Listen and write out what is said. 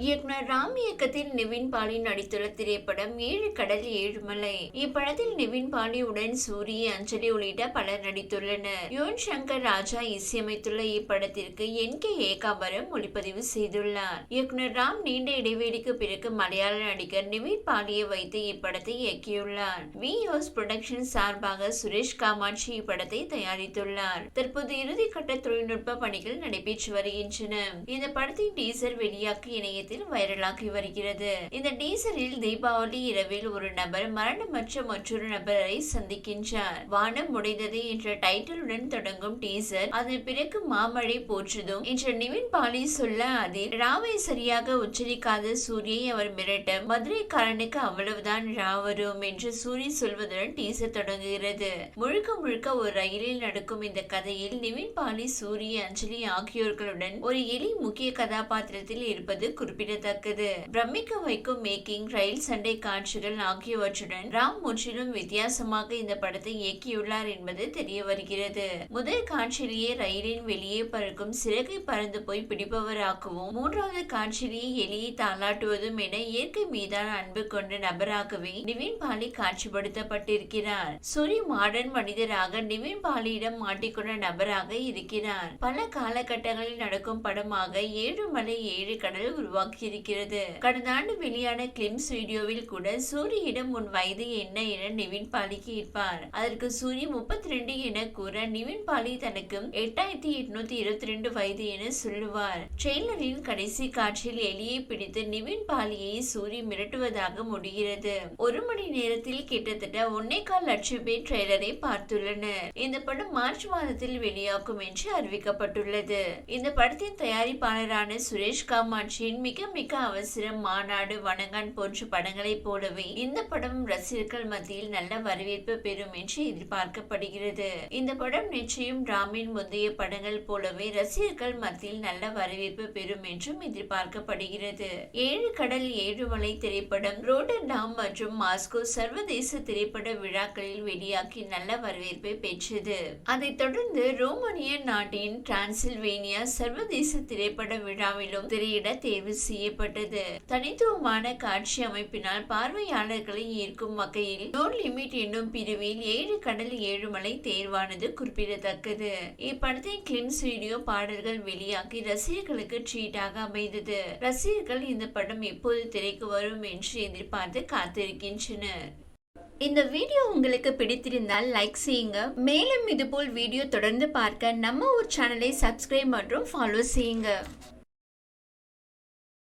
இயக்குனர் ராம் இயக்கத்தில் நிவின் பாலி நடித்துள்ள திரைப்படம் ஏழு கடல் ஏழு மலை. இப்படத்தில் நிவின் பாலியுடன் சூரி அஞ்சலி உள்ளிட்ட பலர் நடித்துள்ளனர். யுவன் சங்கர் ராஜா இசையமைத்துள்ள இப்படத்திற்கு என். கே. ஏகாபரம் ஒளிப்பதிவு செய்துள்ளார். இயக்குனர் ராம் நீண்ட இடைவெளிக்கு பிறகு மலையாள நடிகர் நிவின் பாலியை வைத்து இப்படத்தை இயக்கியுள்ளார். வி. ஹவுஸ் புரொடக்ஷன் சார்பாக சுரேஷ் காமாட்சி இப்படத்தை தயாரித்துள்ளார். தற்போது இறுதிக்கட்ட தொழில்நுட்ப பணிகள் நடைபெற்று வருகின்றன. இந்த படத்தின் டீசர் வெளியாக்கு இணையத்தில் வைரலாகி வருகிறது. இந்த டீசரில் தீபாவளி இரவில் ஒரு நபர் மரணமற்ற மற்றொரு நபரை சந்திக்கின்றார். வானம் முடிந்தது என்ற டைட்டிலுடன் தொடங்கும் டீசர் அதன் பிறகு மாமழை போற்றதும். என்ற நிவின் பாலி சொல்ல அதில் ராவை சரியாக உச்சரிக்காத சூரியை அவர் மிரட்ட மதுரைக்காரனுக்கு அவ்வளவுதான் ரா வரும் என்று சூரி சொல்வதுடன் டீசர் தொடங்குகிறது. முழுக்க முழுக்க ஒரு ரயிலில் நடக்கும் இந்த கதையில் நிவின் பாலி சூரிய அஞ்சலி ஆகியோர்களுடன் ஒரு எலி முக்கிய கதாபாத்திரத்தில் இருப்பது குறிப்பிடத்தக்கது. பிரமிக்க வைக்கும் மேக்கிங் ரயில் சண்டை காட்சிகள் ஆகியவற்றுடன் ராம் முற்றிலும் வித்தியாசமாக இந்த படத்தை இயக்கியுள்ளார் என்பது தெரிய வருகிறது முதல் காட்சியிலேயே ரயிலின் வெளியே பறக்கும் சிறகை பறந்து போய் பிடிப்பவராகவும் மூன்றாவது காட்சியிலேயே எலியை தாளாட்டுவதும் என இயற்கை மீதான அன்பு கொண்ட நபராகவே நிவின் பாலி காட்சிப்படுத்தப்பட்டிருக்கிறார். சூரிய மாடர்ன் மனிதராக நிவின் பாலியிடம் மாட்டிக்கொண்ட நபராக இருக்கிறார். பல காலகட்டங்களில் நடக்கும் படமாக ஏழு மலை ஏழு கடல் உருவாக்கியிருக்கிறது. கடந்த ஆண்டு வெளியான கிளிம்ஸ் வீடியோவில் கூட சூரியிடம் உன் வயது என்ன என நிவின் பாலி கேட்பார். அதற்கு சூரி முப்பத்தி ரெண்டு என கூற நிவின் பாலி தனக்கு எட்டாயிரத்தி எட்நூத்தி இருபத்தி ரெண்டு வயது என சொல்லுவார். ட்ரெய்லரின் கடைசி காட்சியில் எலியை பிடித்து நிவின் பாலியை சூரி மிரட்டுவதாக முடிகிறது. ஒரு மணி நேரத்தில் கிட்டத்தட்ட ஒன்னே கால் லட்சம் பேர் ட்ரெய்லரை பார்த்துள்ளனர். இந்த படம் மார்ச் மாதத்தில் வெளியாகும் என்று அறிவிக்கப்பட்டுள்ளது. இந்த படத்தின் தயாரிப்பாளரான சுரேஷ் காமாட்சியின் மிக மிக அவசரம் மாநாடு வணங்கான் போன்ற படங்களைப் போலவே இந்த படம் ரசிகர்கள் மத்தியில் நல்ல வரவேற்பு பெறும் என்று எதிர்பார்க்கப்படுகிறது. இந்த படம் நிச்சயம் ராமின் முந்தைய படங்கள் போலவே ரசிகர்கள் மத்தியில் நல்ல வரவேற்பு பெறும் என்றும் எதிர்பார்க்கப்படுகிறது. ஏழு கடல் ஏழு மலை திரைப்படம் ரோட்டர்டாம் மற்றும் மாஸ்கோ சர்வதேச திரைப்பட விழாக்களில் வெளியாகி நல்ல வரவேற்பை பெற்றது. அதைத் தொடர்ந்து ரோமானிய நாட்டின் டிரான்சில்வேனியா சர்வதேச திரைப்பட விழாவிலும் திரையிட தேர்வு செய்யப்பட்டது. தனித்துவமான காட்சி அமைப்பினால் பார்வையாளர்களை ஈர்க்கும் வகையில் நோ லிமிட் என்னும் பிரிவில் ஏழு கடல் ஏழு மலை தேர்வானது குறிப்பிடத்தக்கது. இப்படத்தின் கிளிம்ஸ் வீடியோ பாடல்கள் வெளியாகி ரசிகர்களுக்கு ட்ரீட்டாக அமைந்தது. ரசிகர்கள் இந்த படம் எப்போது திரைக்கு வரும் என்று எதிர்பார்த்து காத்திருக்கின்றனர். இந்த வீடியோ உங்களுக்கு பிடித்திருந்தால் லைக் செய்யுங்க. மேலும் இதுபோல் வீடியோ தொடர்ந்து பார்க்க நம்ம ஒரு சேனலை சப்ஸ்கிரைப் மற்றும் ஃபாலோ செய்யுங்க.